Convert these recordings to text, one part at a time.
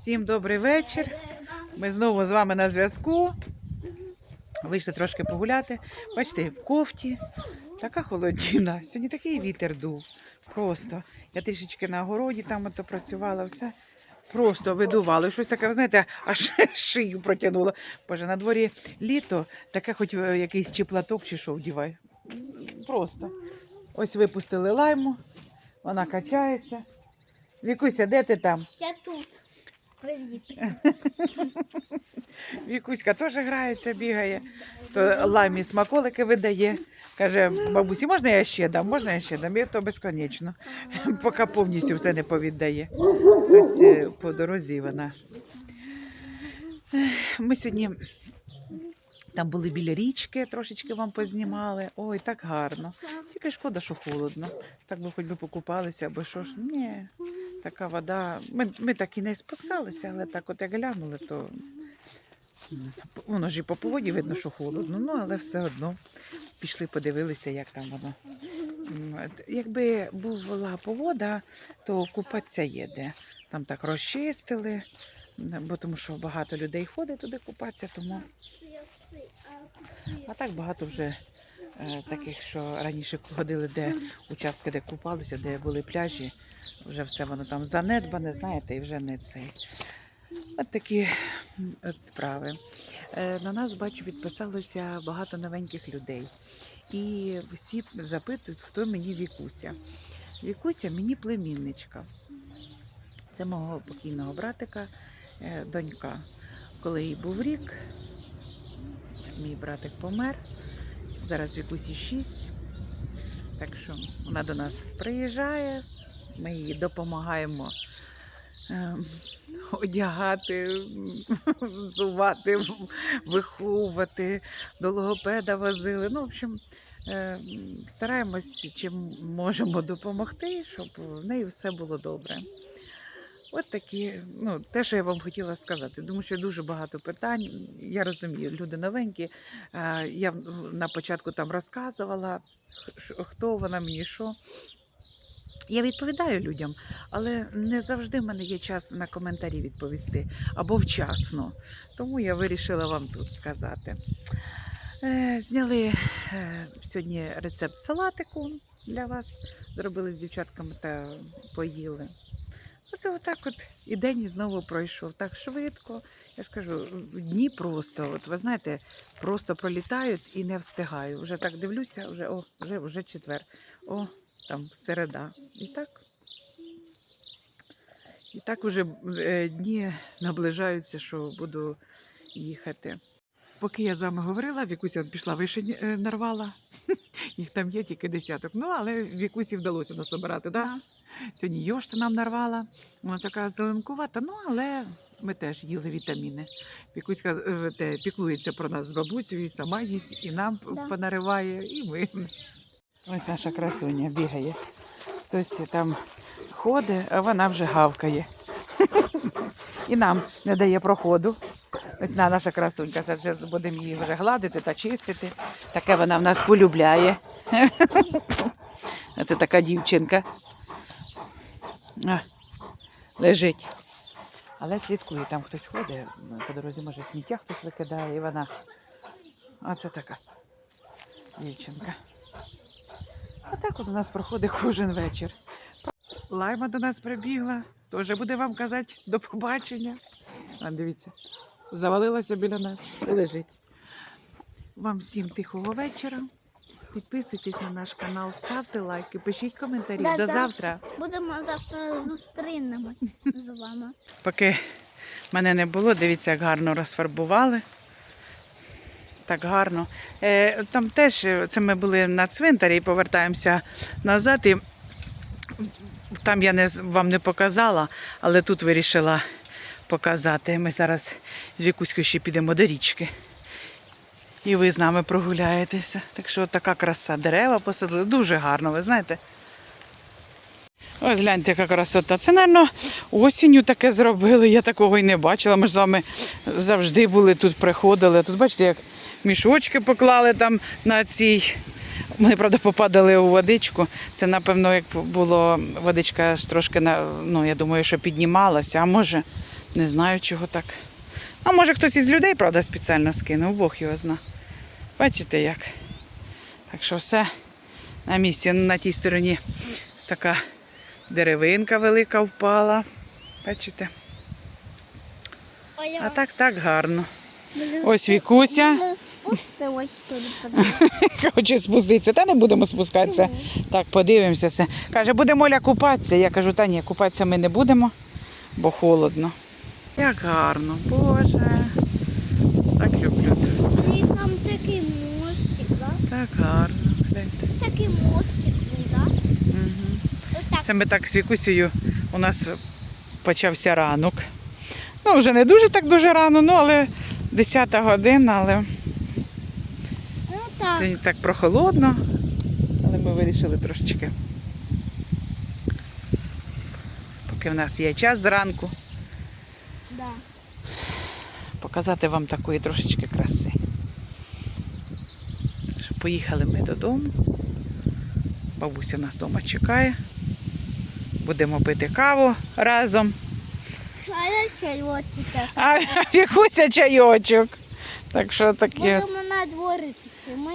Всім добрий вечір. Ми знову з вами на зв'язку. Вийшли трошки погуляти. Бачите, в кофті. Така холодіна. Сьогодні такий вітер дув. Просто. Я трішечки на городі там ото працювала, все. Просто видувало. Щось таке, ви знаєте, аж шию протягнуло. Боже, на дворі літо, таке хоч е, якийсь чи платок, чи що вдівай. Просто. Ось випустили лайму, вона качається. Вікуся, де ти там? Я тут. Привіт. Вікуська теж грається, бігає, то ламі смаколики видає. Каже, бабусі, можна я ще дам? Можна я ще дам? І то безконечно, поки повністю все не повіддає. Е, по дорозі вона. Ми сьогодні там були біля річки, трошечки вам познімали. Ой, так гарно. Тільки шкода, що холодно. Так би хоч би покупалися, або що ж. Ні, така вода. Ми, ми так і не спускалися, але так от як глянули, то воно ж і по погоді видно, що холодно, ну але все одно пішли, подивилися, як там воно. Якби була погода, то купатися є де. Там так розчистили, бо тому що багато людей ходить туди купатися, тому а так багато вже е, таких, що раніше ходили, де участки, де купалися, де були пляжі. Вже все воно там занедбане, знаєте, і вже не цей. От такі от справи. Е, на нас, бачу, підписалося багато новеньких людей. І всі запитують, хто мені Вікуся. Вікуся мені племінничка. Це мого покійного братика, е, донька. Коли їй був рік, мій братик помер. Зараз Вікусі 6. Так що вона до нас приїжджає, ми їй допомагаємо ем, одягати, взувати, виховувати, до логопеда возили. Ну, в общем, ем, стараємось чим можемо допомогти, щоб в неї все було добре. От такі, ну, те, що я вам хотіла сказати, тому що дуже багато питань. Я розумію, люди новенькі. Е, Я на початку там розказувала, хто вона мені що. Я відповідаю людям, але не завжди в мене є час на коментарі відповісти або вчасно. Тому я вирішила вам тут сказати. Е, Зняли е, сьогодні рецепт салатику для вас. Зробили з дівчатками та поїли. Оце отак от і день знову пройшов так швидко. Я ж кажу, дні просто, от ви знаєте, просто пролітають і не встигаю. Вже так дивлюся, вже о, вже, вже четвер. О, там середа. І так. І так вже е, дні наближаються, що буду їхати. Поки я з вами говорила, Вікуся пішла вишень е, нарвала. Їх там є тільки десяток. Ну, але Вікусі вдалося насобирати, так? Да? Сьогодні йошта нам нарвала. Вона така зеленкувата, ну але ми теж їли вітаміни. Вікуська е, те, піклується про нас з бабусею, і сама їсть, і нам Да. понариває, і ми. Ось наша красуня бігає. Хтось там ходить, а вона вже гавкає. І нам не дає проходу. Ось на наша красунька. Зараз будемо її вже гладити та чистити. Таке вона в нас полюбляє. Це така дівчинка. Лежить. Але слідкує, там хтось ходить, по дорозі, може, сміття хтось викидає, і вона. Оце така дівчинка. Отак от у нас проходить кожен вечір. Лайма до нас прибігла, теж буде вам казати до побачення. А дивіться, завалилася біля нас і лежить. Вам всім тихого вечора. Підписуйтесь на наш канал, ставте лайки, пишіть коментарі. До Да-да. завтра. Будемо завтра зустрінемось з вами. Поки мене не було, дивіться, як гарно розфарбували. Так гарно. Е, там теж е, це ми були на цвинтарі і повертаємося назад. І там я не, вам не показала, але тут вирішила показати. Ми зараз з Вікуською ще підемо до річки. І ви з нами прогуляєтеся. Так що така краса. Дерева посадили. Дуже гарно, ви знаєте. Ось гляньте, яка красота. Це, мабуть, осінню таке зробили. Я такого і не бачила. Ми ж з вами завжди були тут, приходили. Тут бачите, як мішочки поклали там на цій. Вони, правда, попадали у водичку. Це, напевно, як було водичка ж трошки на, ну, я думаю, що піднімалася, а може, Не знаю, чого так. А може хтось із людей, правда, спеціально скинув, Бог його зна. Бачите як? Так що все на місці. Ну, На тій стороні така деревинка велика впала. Бачите? А так так гарно. Ось Вікуся. Спустилась. Хоче спуститися, та не будемо спускатися. Так, подивимося все. Каже, будемо Оля купатися. Я кажу, та ні, купатися ми не будемо, бо холодно. Як гарно, Боже. Так люблю це все. І там такий мостик, да? Так гарно. Гляньте. Такий мостик? Угу. Це ми так з Вікусею у нас почався ранок. Ну, вже не дуже так дуже рано, ну але 10 година, але Ну так. прохолодно. Але ми вирішили трошечки. Поки в нас є час зранку, Да. показати вам такої трошечки краси. Що поїхали ми додому. Бабуся нас вдома чекає. Будемо пити каву разом. А я чайочка. А Вікуся чайочок. Так що таке. Будемо піти. Ми,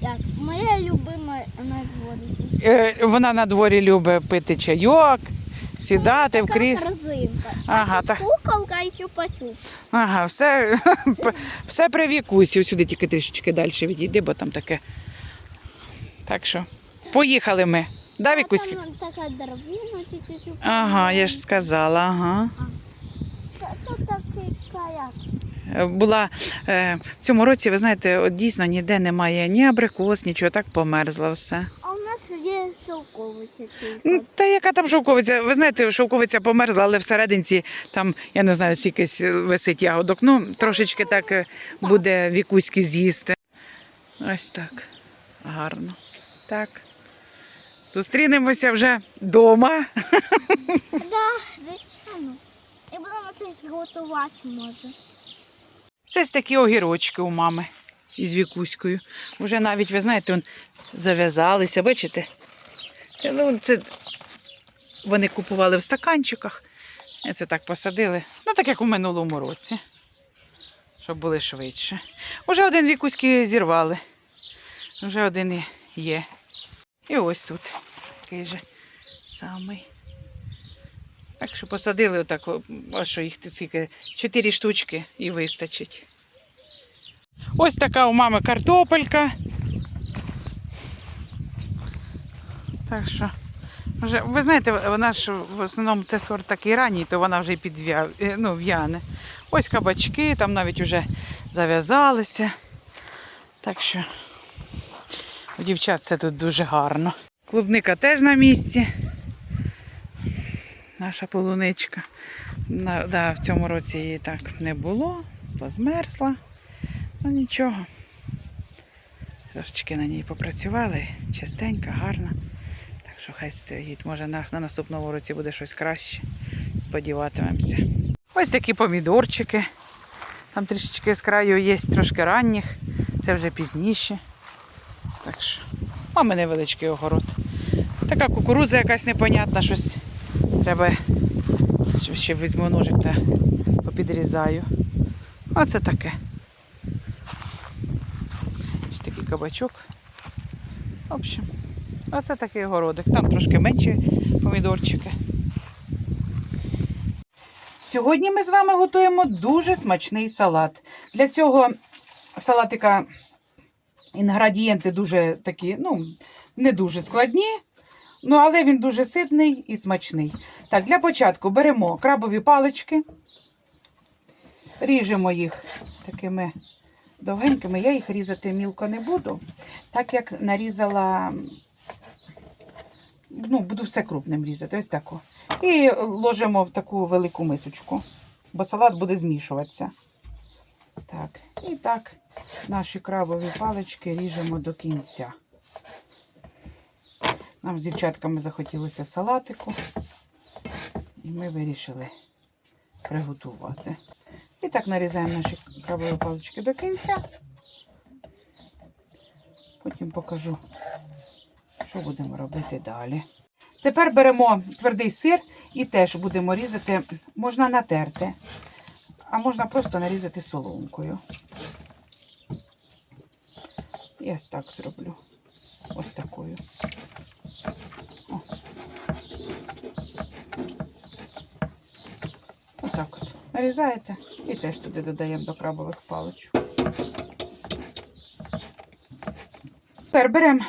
як, моя любима на дворі. Е, Вона на дворі любить пити чайок, сідати в Така кріс. корзинка. Ага, а так. куколка і чупа-чуп. Ага, все, все при Вікусі. Ось Сюди тільки трішечки далі відійди, бо там таке. Так що, поїхали ми. Да, Вікусь? А там така деревина, чуть-чуть. Ага, я ж сказала, ага. Тут такий каяк. Була е, в цьому році, ви знаєте, от дійсно ніде немає ні абрикос, нічого, так померзло все. А у нас є шовковиця. Ну, Та яка там шовковиця? Ви знаєте, шовковиця померзла, але всерединці там, я не знаю, скільки висить ягодок. Ну, трошечки так е, буде вікуськи з'їсти. Ось так. Гарно. Так. Зустрінемося вже вдома. Да, звичайно. І будемо щось готувати, може. Щось такі огірочки у мами із вікуською. Уже навіть, ви знаєте, он, зав'язалися, бачите? Ну, це вони купували в стаканчиках. І це так посадили. Ну, так як у минулому році. Щоб були швидше. Уже один вікуськи зірвали. Вже один є. І ось тут такий же самий. Так що посадили отак, а що їх тільки чотири штучки і вистачить. Ось така у мами картопелька. Так що, вже, ви знаєте, вона ж в основному це сорт такий ранній, то вона вже і е, ну, в'яне. Ось кабачки, там навіть вже зав'язалися. Так що у дівчат це тут дуже гарно. Клубника теж на місці. Наша полуничка. На, да, в цьому році її так не було, позмерзла. Ну нічого. Трошечки на ній попрацювали, чистенька, гарна. Так що хай стоїть. Може на, на наступному році буде щось краще. Сподіватимемося. Ось такі помідорчики. Там трішечки з краю є трошки ранніх, це вже пізніше. Так що, мами невеличкий огород. Така кукуруза якась непонятна, щось треба. Ще візьму ножик та попідрізаю. Оце таке. Ось такий кабачок. В общем, оце такий огородик. Там трошки менші помідорчики. Сьогодні ми з вами готуємо дуже смачний салат. Для цього салатика інгредієнти дуже такі, ну, не дуже складні. Ну, але він дуже ситний і смачний. Так, для початку беремо крабові палички, ріжемо їх такими довгенькими. Я їх різати мілко не буду, так як нарізала, ну, буду все крупним різати, ось таку. І ложимо в таку велику мисочку, бо салат буде змішуватися. Так, і так наші крабові палички ріжемо до кінця. Нам з дівчатками захотілося салатику, і ми вирішили приготувати. І так нарізаємо наші крабові палички до кінця. Потім покажу, що будемо робити далі. Тепер беремо твердий сир і теж будемо різати. Можна натерти, а можна просто нарізати соломкою. І ось так зроблю. Ось такою. О. Отак от. Нарізаєте і теж туди додаємо до крабових паличок. Тепер беремо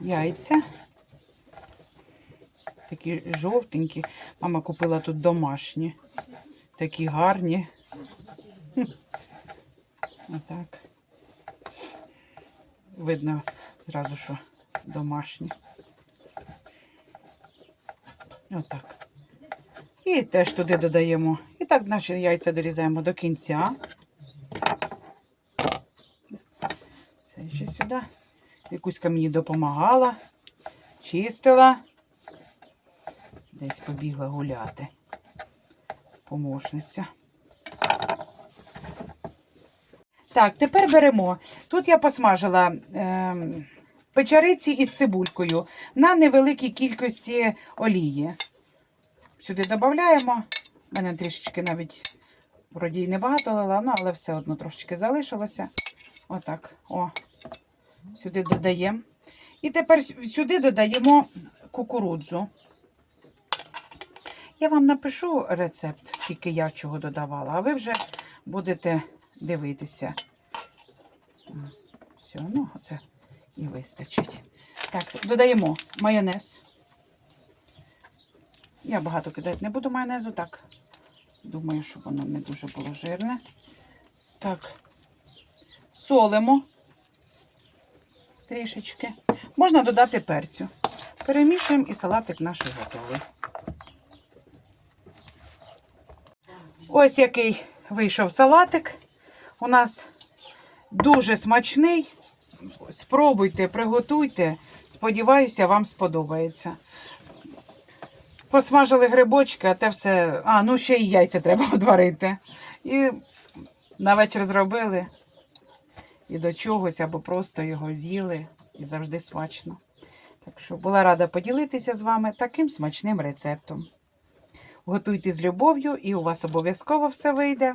яйця. Такі жовтенькі. Мама купила тут домашні. Такі гарні. Отак. Видно зразу, що домашні. Отак. І теж туди додаємо. Так наші яйця дорізаємо до кінця. Це ще сюди. Якуська мені допомагала, чистила. Десь побігла гуляти. Помощниця. Так, тепер беремо. Тут я посмажила ем, печериці із цибулькою на невеликій кількості олії. Сюди додаємо. У мене трішечки навіть вроді й небагато лила, ну, але все одно трошечки залишилося. Отак. О. Сюди додаємо. І тепер сюди додаємо кукурудзу. Я вам напишу рецепт, скільки я чого додавала, а ви вже будете дивитися. Все, ну, оце і вистачить. Так, додаємо майонез. Я багато кидати не буду майонезу, так. Думаю, щоб воно не дуже було жирне. Так, солимо трішечки. Можна додати перцю. Перемішуємо і салатик наш готовий. Ось який вийшов салатик. У нас дуже смачний. Спробуйте, приготуйте. Сподіваюся, вам сподобається. Посмажили грибочки, а те все. А, ну ще і яйця треба одварити. І на вечір зробили і до чогось, або просто його з'їли і завжди смачно. Так що була рада поділитися з вами таким смачним рецептом. Готуйте з любов'ю, і у вас обов'язково все вийде.